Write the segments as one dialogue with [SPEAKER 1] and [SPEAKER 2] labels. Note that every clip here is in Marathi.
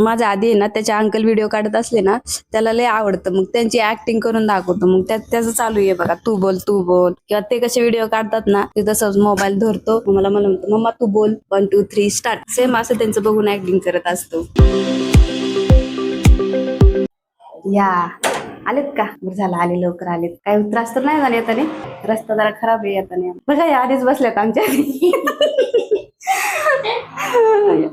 [SPEAKER 1] माझ्या आधी आहे ना त्याचे अंकल व्हिडिओ काढत असले ना त्याला लय आवडतं. मग त्यांची ऍक्टिंग करून दाखवतो. मग त्यात त्याचं चालू आहे बघा तू बोल तू बोल. किंवा ते कसे व्हिडिओ काढतात ना ते तसंच मोबाईल धरतो. मला मला म्हणतो मम्मा तू बोल. One two three start same असं त्यांचं बघून ऍक्टिंग करत असतो. या. आलेत का? बरं झालं आले लवकर आलेत. काही त्रास तर नाही झाले येताने? रस्ता जरा खराब आहे येताने. बघा या आधीच बसल्यात आमच्या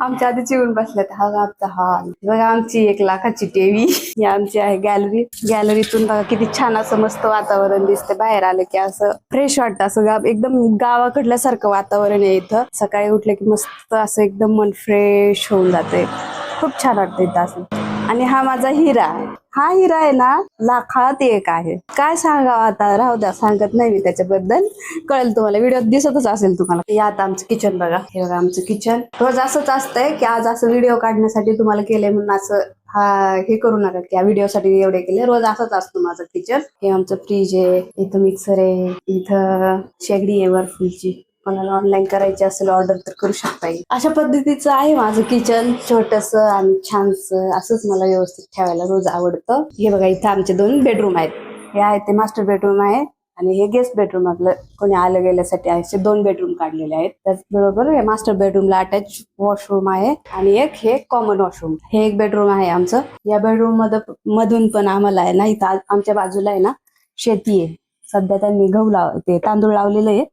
[SPEAKER 1] आमच्या आधीच येऊन बसल्यात. हा आमचा हॉल बघा आमची एक लाखाची टीव्ही ही आमची आहे गॅलरी गॅलरीतून बघा किती छान असं मस्त वातावरण दिसते बाहेर आलं की असं फ्रेश वाटतं. असं गाव एकदम गावाकडल्यासारखं वातावरण आहे इथं. सकाळी उठलं की मस्त असं एकदम मन फ्रेश होऊन जाते खूप छान वाटतं इथं असं. आणि हा माझा हिरा आहे. हा हिरा आहे ना लाखात एक आहे. काय सांगावं आता? राहू द्या सांगत नाही मी त्याच्याबद्दल. कळेल तुम्हाला व्हिडिओ दिसतच असेल तुम्हाला. या आता आमचं किचन बघा. हे बघा आमचं किचन रोज असंच असतंय की आज असं व्हिडिओ काढण्यासाठी तुम्हाला केलंय म्हणून असं हा हे करू नका की या व्हिडिओसाठी एवढे केले. रोज असंच असतो माझं किचन हे आमचं फ्रीज आहे इथं मिक्सर आहे इथं शेगडी आहे वरफुलची. कोणाला ऑनलाईन करायची असेल ऑर्डर तर करू शकता येईल. अशा पद्धतीचं आहे माझं किचन छोटस आणि छानस असंच मला व्यवस्थित ठेवायला रोज आवडतं. हे बघा इथं आमचे दोन बेडरूम आहेत. हे आहे ते मास्टर बेडरूम आहे आणि हे गेस्ट बेडरूम आपलं कोणी आलं गेल्यासाठी आहे असे दोन बेडरूम काढलेले आहेत. त्याचबरोबर हे मास्टर बेडरूमला अटॅच वॉशरूम आहे आणि एक हे कॉमन वॉशरूम हे एक बेडरूम आहे आमचं. या बेडरूममध्ये मधून पण आम्हाला आहे ना इथं आमच्या बाजूला आहे ना शेती आहे. सध्या त्यांनी गहू लाव ते तांदूळ लावलेले आहे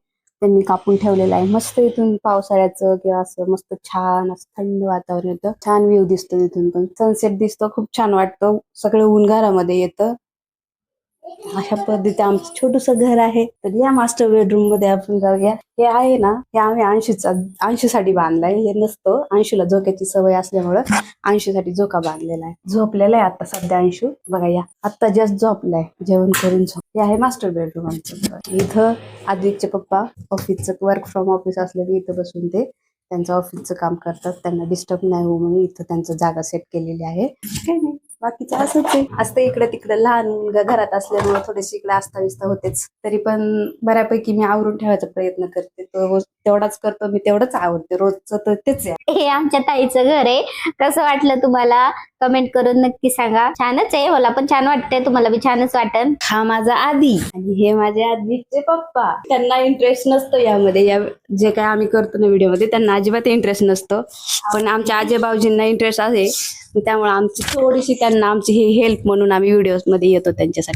[SPEAKER 1] त्यांनी कापून ठेवलेला आहे. मस्त इथून पावसाळ्याचं किंवा असं मस्त छान असं थंड वातावरण येतं. छान व्ह्यू दिसतो तिथून पण. सनसेट दिसतो खूप छान वाटतं. सगळं ऊन घरामध्ये येतं. अशा पद्धती आमचं छोटस घर आहे. तर या मास्टर बेडरूममध्ये आपण जाऊया. हे आहे ना हे आम्ही अंशूचा अंशूसाठी बांधलाय. हे नसतं. अंशूला झोक्याची सवय असल्यामुळं अंशूसाठी झोका बांधलेला आहे. झोपलेला आहे आता सध्या अंशू. बघा या. आता जस्ट झोपलाय. जेवण करून झोप. हे आहे मास्टर बेडरूम आमचं इथं आदित्यचे पप्पा ऑफिसचं वर्क फ्रॉम ऑफिस असलं की इथं बसून ते त्यांचं ऑफिसचं काम करतात. त्यांना डिस्टर्ब नाही होऊ म्हणून इथं त्यांचं जागा सेट केलेली आहे. काही नाही. बाकीचं असंच आहे. असतं इकडे तिकडे लहान मुलगा घरात असल्यामुळे थोडीशी इकडे आस्था होतेच. तरी पण बऱ्यापैकी मी आवरून ठेवायचा प्रयत्न करते. तो तेवढाच करतो मी तेवढंच आवडते. रोजचं तर तेच आहे.
[SPEAKER 2] हे आमच्या ताईचं घर आहे. कसं वाटलं तुम्हाला? कमेंट करून नक्की सांगा. छानच आहे. मला पण छान वाटतंय. तुम्हाला बी छानच वाटन.
[SPEAKER 1] हा माझा आदी आणि हे माझे आदीचे पप्पा. त्यांना इंटरेस्ट नसतो यामध्ये. या जे काय आम्ही करतो ना व्हिडिओमध्ये त्यांना अजिबात इंटरेस्ट नसतो. पण आमच्या आजी भाऊजींना इंटरेस्ट आहे. त्यामुळे आमची थोडीशी त्यांना आमची ही हेल्प म्हणून आम्ही व्हिडिओमध्ये येतो त्यांच्यासाठी.